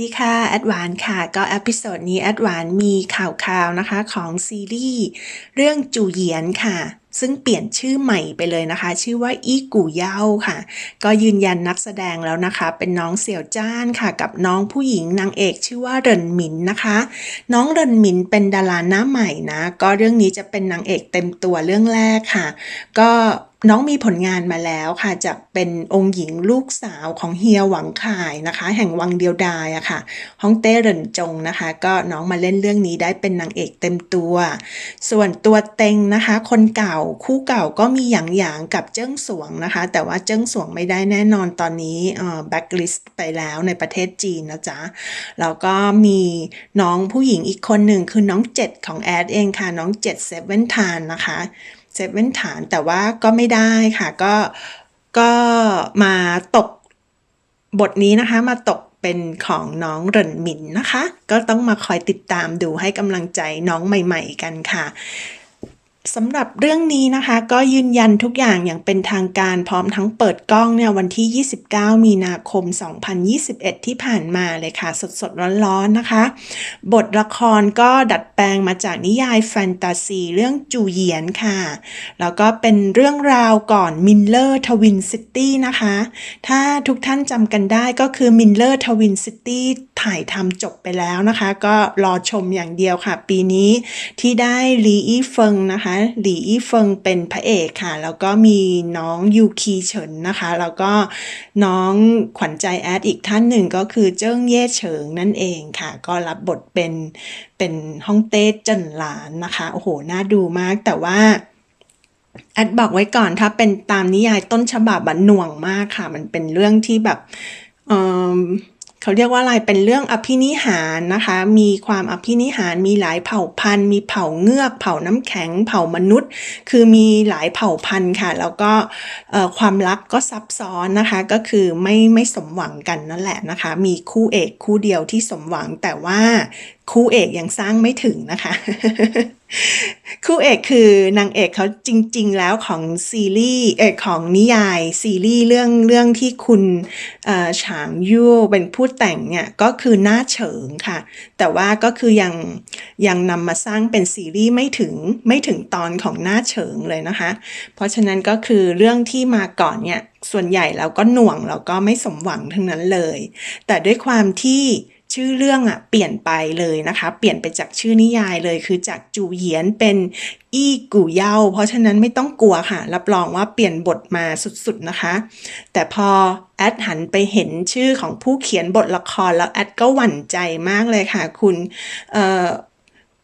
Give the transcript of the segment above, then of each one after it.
ดีค่ะแอดวานค่ะ ก็อพิโซดนี้แอดวานมีข่าวข่าวนะคะของซีรีส์เรื่องจูเหยียนค่ะ ซึ่งเปลี่ยนชื่อใหม่ไปเลยนะคะ ชื่อว่าอีกูเย้าค่ะ ก็ยืนยันนักแสดงแล้วนะคะ เป็นน้องเสี่ยวจ้านค่ะ กับน้องผู้หญิงนางเอกชื่อว่าเรินหมินนะคะ น้องเรินหมินเป็นดาราหน้าใหม่นะ ก็เรื่องนี้จะเป็นนางเอกเต็มตัวเรื่องแรกค่ะ ก็ น้องมีผลงานมาแล้วค่ะจากเป็นองค์หญิงลูกสาวของเฮียหวังข่ายนะคะ แห่งวังเดียวดายอะค่ะฮ่องเต้เหรินจงนะคะ ก็น้องมาเล่นเรื่องนี้ได้เป็นนางเอกเต็มตัว ส่วนตัวเต็งนะคะ คนเก่าคู่เก่าก็มีหยางหยางกับเจิ้งสวงนะคะ แต่ว่าเจิ้งสวงไม่ได้แน่นอนตอนนี้เอ่อแบ็คลิสต์ไปแล้วในประเทศจีนนะจ๊ะแล้วก็มีน้องผู้หญิงอีกคนหนึ่งคือน้องเจ็ดของแอดเองค่ะน้องเจ็ดเซเว่นทานนะคะ เซเว่นฐานแต่ว่าก็ไม่ได้ค่ะ ก็ก็มาตกบทนี้นะคะมาตกเป็นของน้องเรินหมินนะคะ ก็ต้องมาคอยติดตามดูให้กำลังใจน้องใหม่ ๆ กันค่ะ สำหรับเรื่องนี้นะคะ ก็ยืนยันทุกอย่างอย่างเป็นทางการพร้อมทั้งเปิดกล้องเนี่ยวันที่ 29 มีนาคม 2021 ที่ผ่านมาเลยค่ะ สดๆร้อนๆนะคะ บทละครก็ดัดแปลงมาจากนิยายแฟนตาซีเรื่องจูเหยียนค่ะ แล้วก็เป็นเรื่องราวก่อนมินเลอร์ทวินซิตี้นะคะ ถ้าทุกท่านจำกันได้ก็คือมินเลอร์ทวินซิตี้ถ่ายทำจบไปแล้วนะคะ ก็รอชมอย่างเดียวค่ะ ปีนี้ที่ได้ลีอี้เฟิงนะคะหลีอี้เฟิงเป็นพระเอกค่ะ แล้วก็มีน้องยูคีเฉินนะคะ แล้วก็น้องขวัญใจแอดอีกท่านหนึ่งก็คือเจิ้งเย่เฉิงนั่นเองค่ะ ก็รับบทเป็นเป็นฮ่องเต้เจินหลานนะคะโอ้โหน่าดูมากแต่ว่าแอดบอกไว้ก่อนถ้าเป็นตามนิยายต้นฉบับบันหน่วงมากค่ะ มันเป็นเรื่องที่แบบเออ เขาเรียกว่าอะไรเป็นเรื่องอภินิหารนะคะ มีความอภินิหารมีหลายเผ่าพันธุ์ มีเผ่าเงือก เผ่าน้ำแข็ง เผ่ามนุษย์ คือมีหลายเผ่าพันธุ์ค่ะ แล้วก็ความรักก็ซับซ้อนนะคะ ก็คือไม่ไม่สมหวังกันนั่นแหละนะคะ มีคู่เอกคู่เดียวที่สมหวังแต่ว่า คู่เอกยังสร้างไม่ถึงนะคะ คู่เอกคือนางเอกเขาจริง ๆ แล้วของซีรีส์เอกของนิยายซีรีส์เรื่องเรื่องที่คุณฉางยู่เป็นผู้แต่งเนี่ยก็คือหน้าเฉิงค่ะ แต่ว่าก็คือยังยังนำมาสร้างเป็นซีรีส์ไม่ถึงไม่ถึงตอนของหน้าเฉิงเลยนะคะ เพราะฉะนั้นก็คือเรื่องที่มาก่อนเนี่ยส่วนใหญ่เราก็หน่วงแล้วก็ไม่สมหวังทั้งนั้นเลย แต่ด้วยความที่ ชื่อเรื่องอะเปลี่ยนไปเลยนะคะ เปลี่ยนไปจากชื่อนิยายเลย คือจากจูเหยียนเป็นอี้กูเย่าเพราะฉะนั้นไม่ต้องกลัวค่ะ รับรองว่าเปลี่ยนบทมาสุดๆนะคะ แต่พอแอดหันไปเห็นชื่อของผู้เขียนบทละครแล้วแอดก็หวั่นใจมากเลยค่ะ คุณเอ่อ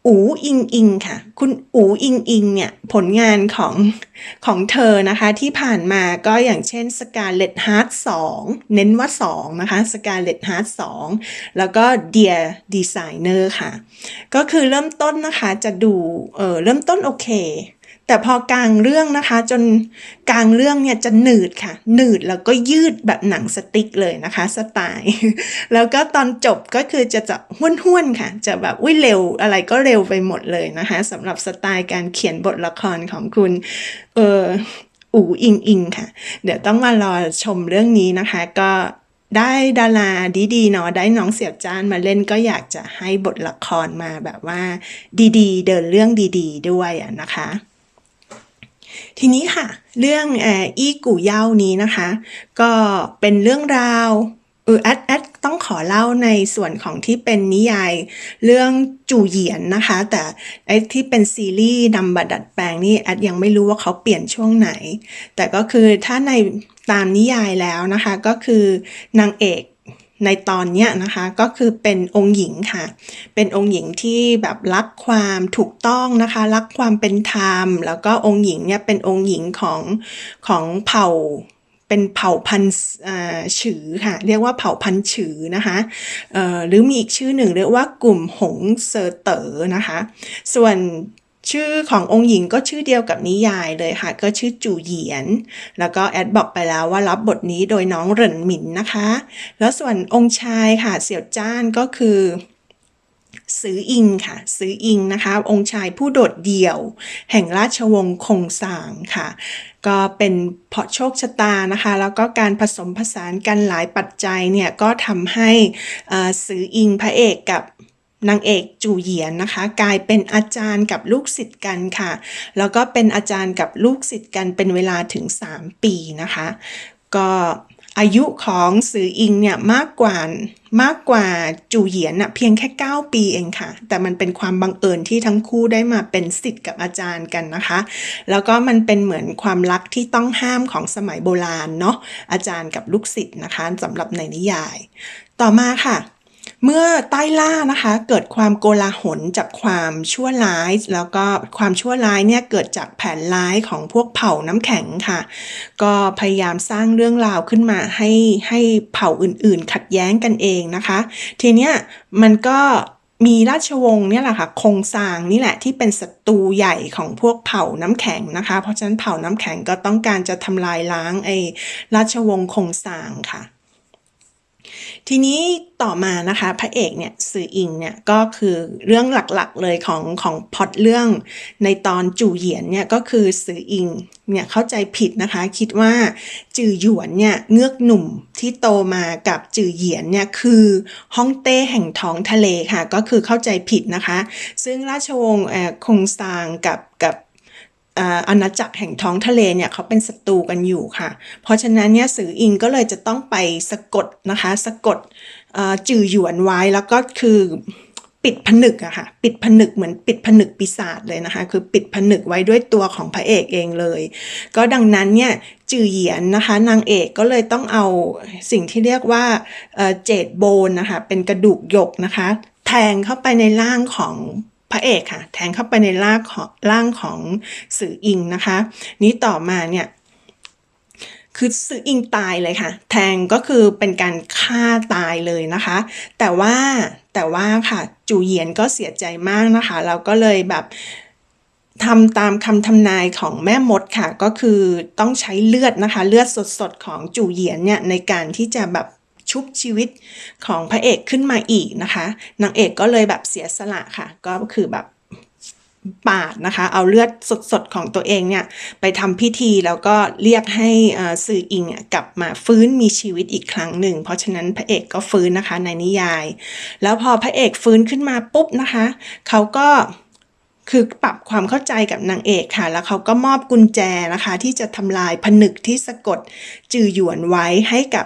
อูอิงอิงค่ะ คุณอูอิงอิงเนี่ยผลงานของของเธอนะคะที่ผ่านมาก็อย่างเช่น Scarlet Heart 2 เน้นว่า 2 นะคะ Scarlet Heart 2 แล้วก็ Dear Designer ค่ะ ก็คือเริ่มต้นนะคะจะดูเออเริ่มต้นโอเค แต่พอกลางเรื่องนะคะ จนกลางเรื่องเนี่ยจะหนืดค่ะ หนืดแล้วก็ยืดแบบหนังสติ๊กเลยนะคะ สไตล์ แล้วก็ตอนจบก็คือจะจะห้วนๆค่ะ จะแบบอุ้ยเร็วอะไรก็เร็วไปหมดเลยนะคะสำหรับสไตล์การเขียนบทละครของคุณ เอออูอิงอิงค่ะ เดี๋ยวต้องมารอชมเรื่องนี้นะคะ ก็ได้ดาราดีๆเนาะได้น้องเสียบจ้านมาเล่นก็อยากจะให้บทละครมาแบบว่า ดีๆ เดินเรื่องดี ๆ ด้วยนะคะ ทีนี้ค่ะ เรื่องออีกูเย่านี้นะคะ ก็เป็นเรื่องราวเออแอดแอดต้องขอเล่าในส่วนของที่เป็นนิยายเรื่องจู่เหยียนนะคะ แต่ไอ้ที่เป็นซีรีส์นำบัดัดแปลงนี่แอดยังไม่รู้ว่าเขาเปลี่ยนช่วงไหน แต่ก็คือถ้าในตามนิยายแล้วนะคะ ก็คือนางเอก ในตอนนี้นะคะก็คือเป็นองค์หญิงค่ะ เป็นองค์หญิงที่แบบรักความถูกต้องนะคะ รักความเป็นธรรม แล้วก็องค์หญิงเนี่ยเป็นองค์หญิงของของเผ่าเป็นเผ่าพันธุ์ฉือค่ะ เรียกว่าเผ่าพันธุ์ฉือนะคะหรือมีอีกชื่อหนึ่งเรียกว่ากลุ่มหงเซอร์เต๋อนะคะ ส่วน ชื่อขององค์หญิงก็ชื่อเดียวกับนิยายเลยค่ะ ก็ชื่อจู่เหยียน แล้วก็แอดบอกไปแล้วว่ารับบทนี้โดยน้องเหรินหมินนะคะ แล้วส่วนองค์ชายค่ะเสี่ยวจ้านก็คือซื้ออิงค่ะ ซื้ออิงนะคะ องค์ชายผู้โดดเดี่ยว แห่งราชวงศ์คงสางค่ะ ก็เป็นเพราะโชคชะตานะคะ แล้วก็การผสมผสานกันหลายปัจจัยเนี่ย ก็ทำให้ซื้ออิงพระเอกกับ นางเอกจูเหยียนนะคะ กลายเป็นอาจารย์กับลูกศิษย์กันค่ะ แล้วก็เป็นอาจารย์กับลูกศิษย์กันเป็นเวลาถึง 3 ปีนะคะ ก็อายุของซืออิงเนี่ยมากกว่ามากกว่าจูเหยียนอะเพียงแค่ 9 ปีเองค่ะ แต่มันเป็นความบังเอิญที่ทั้งคู่ได้มาเป็นศิษย์กับอาจารย์กันนะคะ แล้วก็มันเป็นเหมือนความรักที่ต้องห้ามของสมัยโบราณเนาะอาจารย์กับลูกศิษย์นะคะสำหรับในนิยาย ต่อมาค่ะ เมื่อใต้ล่านะคะเกิดความโกลาหลจากความชั่วร้าย แล้วก็ความชั่วร้ายเนี่ยเกิดจากแผนร้ายของพวกเผ่าน้ำแข็งค่ะ ก็พยายามสร้างเรื่องราวขึ้นมาให้ให้เผ่าอื่นๆ ขัดแย้งกันเองนะคะ ทีเนี้ยมันก็มีราชวงศ์เนี่ยแหละค่ะคงซางนี่แหละที่เป็นศัตรูใหญ่ของพวกเผ่าน้ำแข็งนะคะ เพราะฉะนั้นเผ่าน้ำแข็งก็ต้องการจะทำลายล้างไอ้ราชวงศ์คงซางค่ะ ทีนี้ต่อมานะคะพระเอกเนี่ยซื่ออิงเนี่ยก็คือเรื่องหลักๆเลยของของพอตเรื่องในตอนจู่เหยียนเนี่ยก็คือซื่ออิงเนี่ยเข้าใจผิดนะคะคิดว่าจือหยวนเนี่ยเงือกหนุ่มที่โตมากับจือเหยียนเนี่ยคือฮ่องเต้แห่งท้องทะเลค่ะก็คือเข้าใจผิดนะคะ ซึ่งราชวงศ์คงซางกับกับ อาณาจักรแห่งท้องทะเลเนี่ยเขาเป็นศัตรูกันอยู่ค่ะ เพราะฉะนั้นเนี่ยสืออิงก็เลยจะต้องไปสะกดนะคะสะกดจือหยวนไว้แล้วก็คือปิดผนึกอะค่ะปิดผนึกเหมือนปิดผนึกปีศาจเลยนะคะ คือปิดผนึกไว้ด้วยตัวของพระเอกเองเลย ก็ดังนั้นเนี่ยจือเหยียนนะคะ นางเอกก็เลยต้องเอาสิ่งที่เรียกว่าเจดโบนนะคะเป็นกระดูกหยกนะคะ แทงเข้าไปในร่างของ พระเอกค่ะ แทงเข้าไปในร่างของร่างของสื่ออิงนะคะ นี้ต่อมาเนี่ยคือสื่ออิงตายเลยค่ะ แทงก็คือเป็นการฆ่าตายเลยนะคะ แต่ว่าแต่ว่าค่ะจูเหยียนก็เสียใจมากนะคะเราก็เลยแบบทำตามคำทำนายของแม่มดค่ะ ก็คือต้องใช้เลือดนะคะ เลือดสดๆของจูเหยียนเนี่ยในการที่จะแบบ ชุบชีวิตของพระเอกขึ้นมาอีกนะคะนางเอกก็เลยแบบเสียสละค่ะ ก็คือแบบปาดนะคะ เอาเลือดสดๆของตัวเองเนี่ยไปทำพิธีแล้วก็เรียกให้สื่ออิงกลับมาฟื้นมีชีวิตอีกครั้งหนึ่ง เพราะฉะนั้นพระเอกก็ฟื้นนะคะในนิยาย แล้วพอพระเอกฟื้นขึ้นมาปุ๊บนะคะ เขาก็คือปรับความเข้าใจกับนางเอกค่ะ แล้วเขาก็มอบกุญแจนะคะ ที่จะทำลายผนึกที่สะกดจือหยวนไว้ให้กับ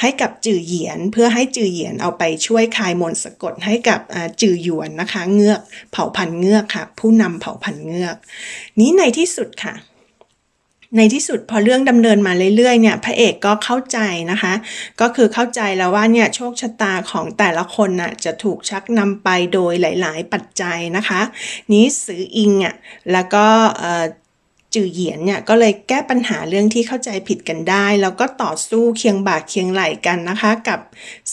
ให้กับจือเหยียน เพื่อให้จือเหยียนเอาไปช่วยคลายมนต์สะกดให้กับจือหยวนนะคะ เงือกเผ่าพันธุ์เงือกค่ะ ผู้นำเผ่าพันธุ์เงือก นี้ในที่สุดค่ะในที่สุดพอเรื่องดำเนินมาเรื่อยๆเนี่ยพระเอกก็เข้าใจนะคะ ก็คือเข้าใจแล้วว่าเนี่ยโชคชะตาของแต่ละคนน่ะจะถูกชักนำไปโดยหลาย ๆ ปัจจัยนะคะ นี้สืออิงอะแล้วก็ จือเหยียนเนี่ยก็เลยแก้ปัญหาเรื่องที่เข้าใจผิดกันได้ แล้วก็ต่อสู้เคียงบ่าเคียงไหล่กันนะคะ กับ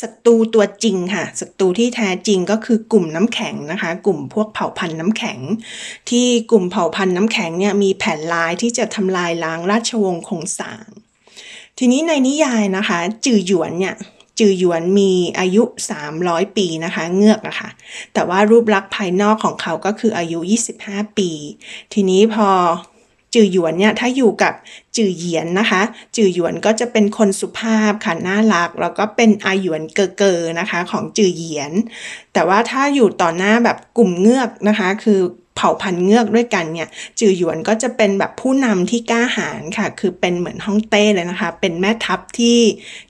ศัตรูตัวจริงค่ะศัตรูที่แท้จริงก็คือกลุ่มน้ำแข็งนะคะ กลุ่มพวกเผ่าพันธุ์น้ำแข็ง ที่กลุ่มเผ่าพันธุ์น้ำแข็งเนี่ยมีแผนร้ายที่จะทำลายล้างราชวงศ์คงสาง ทีนี้ในนิยายนะคะ จือหยวนเนี่ยจือหยวนมีอายุ 300 ปีนะคะ เงือกอะค่ะ แต่ว่ารูปลักษณ์ภายนอกของเขาก็คืออายุ 25 ปี ทีนี้พอ จือหยวนเนี่ยถ้าอยู่กับจือเหยียนนะคะ จือหยวนก็จะเป็นคนสุภาพค่ะน่ารัก แล้วก็เป็นอาหยวนเกอเกอนะคะ ของจือเหยียน แต่ว่าถ้าอยู่ต่อหน้าแบบกลุ่มเงือกนะคะ คือเผ่าพันธุ์เงือกด้วยกันเนี่ยจือหยวนก็จะเป็นแบบผู้นำที่กล้าหาญค่ะ คือเป็นเหมือนฮ่องเต้เลยนะคะ เป็นแม่ทัพที่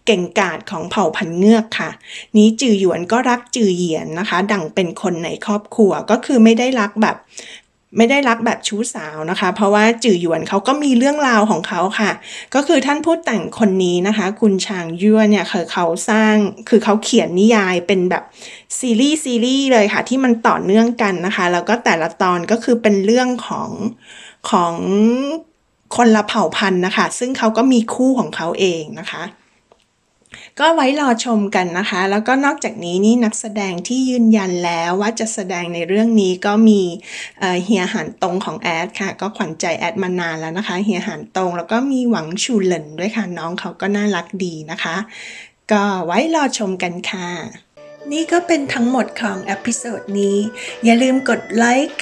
เก่งกาจของเผ่าพันธุ์เงือกค่ะ นี้จือหยวนก็รักจือเหยียนนะคะ ดังเป็นคนในครอบครัวก็คือไม่ได้รักแบบ ไม่ได้รักแบบชู้สาวนะคะ เพราะว่าจื่อหยวนเขาก็มีเรื่องราวของเขาค่ะ ก็คือท่านผู้แต่งคนนี้นะคะ คุณชางยั่วเนี่ยคือเขาสร้างคือเขาเขียนนิยายเป็นแบบซีรีส์ซีรีส์เลยค่ะ ที่มันต่อเนื่องกันนะคะ แล้วก็แต่ละตอนก็คือเป็นเรื่องของของคนละเผ่าพันธุ์นะคะ ซึ่งเขาก็มีคู่ของเขาเองนะคะ ก็ไว้รอชมกันนะคะ แล้วก็นอกจากนี้นี่นักแสดงที่ยืนยันแล้วว่าจะแสดงในเรื่องนี้ก็มีเฮียหันตงของแอดค่ะ ก็ขวัญใจแอดมานานแล้วนะคะเฮียหันตงแล้วก็มีหวังชูเหลินด้วยค่ะ น้องเขาก็น่ารักดีนะคะ ก็ไว้รอชมกันค่ะ นี่ก็เป็นทั้งหมดของอพิโซดนี้ อย่าลืมกดไลค์